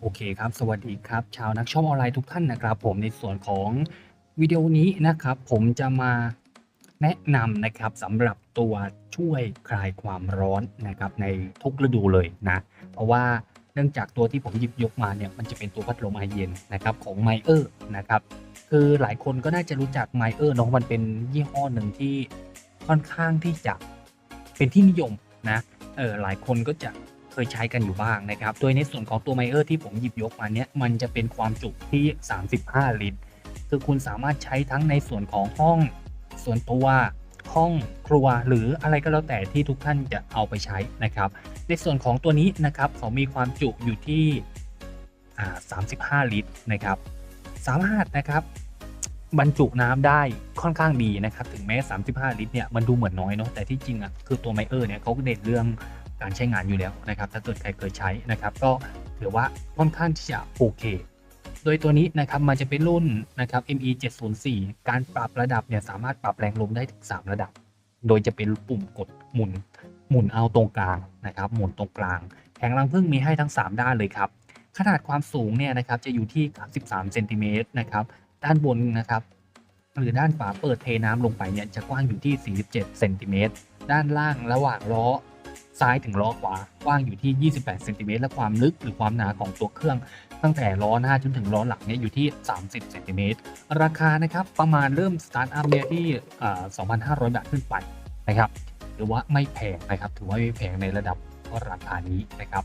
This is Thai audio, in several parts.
โอเคครับ สวัสดีครับ ชาวนักช็อปออนไลน์ทุกท่านนะครับ ผมในส่วนของวิดีโอนี้นะครับ ผมจะมาแนะนำนะครับสำหรับตัวช่วยคลายความร้อนนะครับในทุกฤดูเลยนะ เพราะว่าเนื่องจากตัวที่ผมหยิบยกมาเนี่ยมันจะเป็นตัวพัดลมไอเย็นนะครับของไมเออร์นะครับคือหลายคนก็น่าจะรู้จักไมเออร์เนาะมันเป็นยี่ห้อหนึ่งที่ค่อนข้างที่จะเป็นที่นิยมนะเออหลายคนก็จะ เคยใช้กันอยู่บ้างนะครับ โดยในส่วนของตัวไมเออร์ที่ผมหยิบยกมาเนี้ยมันจะเป็นความจุที่ 35 ลิตร คือคุณสามารถใช้ทั้งในส่วนของห้อง ส่วนตัวห้องครัวหรืออะไรก็แล้วแต่ที่ทุกท่านจะเอาไปใช้นะครับ ในส่วนของตัวนี้นะครับเขามีความจุอยู่ที่35 ลิตรนะครับ สามารถนะครับบรรจุน้ำได้ค่อนข้างดีนะครับ ถึงแม้ 35 ลิตรเนี่ยมันดูเหมือนน้อยเนาะแต่ที่จริงอะคือตัวไมเออร์เนี่ยเขาเด่นเรื่อง การใช้งานอยู่แล้วนะครับ ถ้าเกิดใครเคยใช้นะครับ ก็ถือว่าค่อนข้างที่จะโอเค โดยตัวนี้นะครับมันจะเป็นรุ่นนะครับ ME 704การปรับระดับเนี่ยสามารถปรับแรงลมได้ถึง 3 ระดับ โดยจะเป็นปุ่มกดหมุนหมุนเอาตรงกลางนะครับ หมุนตรงกลางแผงรังผึ้งมีให้ทั้ง 3 ด้านเลยครับ ขนาดความสูงเนี่ยนะครับจะอยู่ที่ 33เซนติเมตรนะครับด้านบนนะครับหรือด้านฝาเปิดเทน้ำลงไปเนี่ยจะกว้างอยู่ที่ 47เซนติเมตรด้านล่างระหว่างล้อ ซ้ายถึงล้อขวากว้างอยู่ที่ 28เซนติเมตรและความลึกหรือความหนาของตัวเครื่อง ตั้งแต่ล้อหน้าจนถึงล้อหลังเนี่ยอยู่ที่ 30เซนติเมตรราคานะครับประมาณเริ่มสตาร์ทอัพเนี่ยที่ 2,500 บาทขึ้นไปนะครับถือว่าไม่แพงนะครับถือว่าไม่แพงในระดับราคานี้นะครับ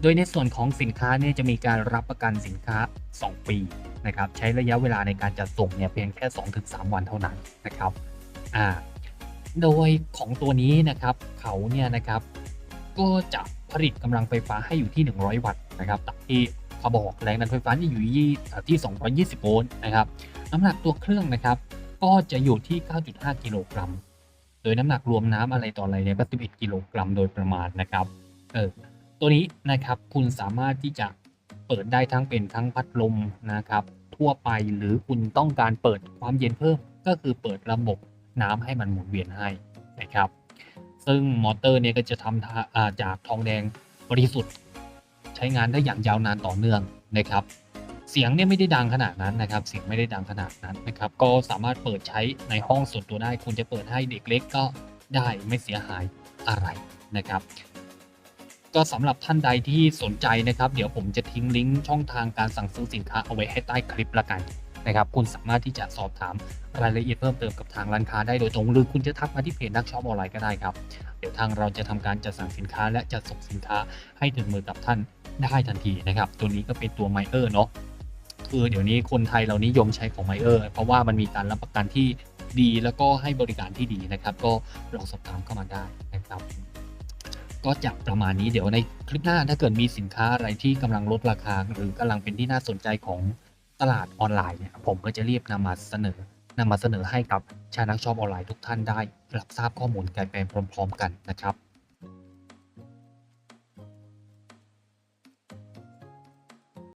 โดยในส่วนของสินค้าเนี่ยจะมีการรับประกันสินค้า 2 ปีนะครับใช้ระยะเวลาในการจัดส่งเนี่ยเพียงแค่ 2-3 วันเท่านั้นนะครับอ่า โดยของตัวนี้นะครับเขาเนี่ยนะครับก็จะผลิตกำลังไฟฟ้าให้อยู่ที่ 100 วัตต์นะครับตามที่เขาบอกแรงดันไฟฟ้าที่อยู่ที่ที่ 220 โวลต์นะครับน้ำหนักตัวเครื่องนะครับ ก็จะอยู่ที่ 9.5 กิโลกรัม โดยน้ำหนักรวมน้ำอะไรต่ออะไรเนี่ยก็11กิโลกรัมโดยประมาณนะครับเออตัวนี้นะครับคุณสามารถที่จะเปิดได้ทั้งเป็นทั้งพัดลมนะครับ ทั่วไปหรือคุณต้องการเปิดความเย็นเพิ่มก็คือเปิดระบบ น้ำให้มันหมุนเวียนให้นะครับ ซึ่งมอเตอร์เนี่ยก็จะทำท่าจากทองแดงบริสุทธิ์ ใช้งานได้อย่างยาวนานต่อเนื่องนะครับ เสียงเนี่ยไม่ได้ดังขนาดนั้นนะครับ เสียงไม่ได้ดังขนาดนั้นนะครับ ก็สามารถเปิดใช้ในห้องส่วนตัวได้ คุณจะเปิดให้เด็กเล็กก็ได้ไม่เสียหายอะไรนะครับ ก็สำหรับท่านใดที่สนใจนะครับ เดี๋ยวผมจะทิ้งลิงก์ช่องทางการสั่งซื้อสินค้าเอาไว้ให้ใต้คลิปละกัน นะครับคุณสามารถที่จะสอบถามรายละเอียดเพิ่มเติมกับทางร้านค้าได้โดยตรง หรือคุณจะทักมาที่เพจนักช็อปออนไลน์ก็ได้ครับ เดี๋ยวทางเราจะทำการจัดสั่งสินค้า และจัดส่งสินค้าให้ถึงมือกับท่านได้ทันทีนะครับ ตัวนี้ก็เป็นตัวไมเออร์เนาะคือเดี๋ยวนี้คนไทยเรานิยมใช้ของไมเออร์เพราะว่ามันมีการรับประกันที่ดีแล้วก็ให้บริการที่ดีนะครับ ก็ลองสอบถามเข้ามาได้นะครับ ก็จะประมาณนี้เดี๋ยวในคลิปหน้าถ้าเกิดมีสินค้าอะไรที่กำลังลดราคา หรือกำลังเป็นที่น่าสนใจของ ตลาดออนไลน์เนี่ยผมก็จะรีบนำมาเสนอนำมาเสนอให้กับชาวนักช็อปออนไลน์ทุกท่านได้รับทราบข้อมูลกันไปพร้อม ๆ กันนะครับ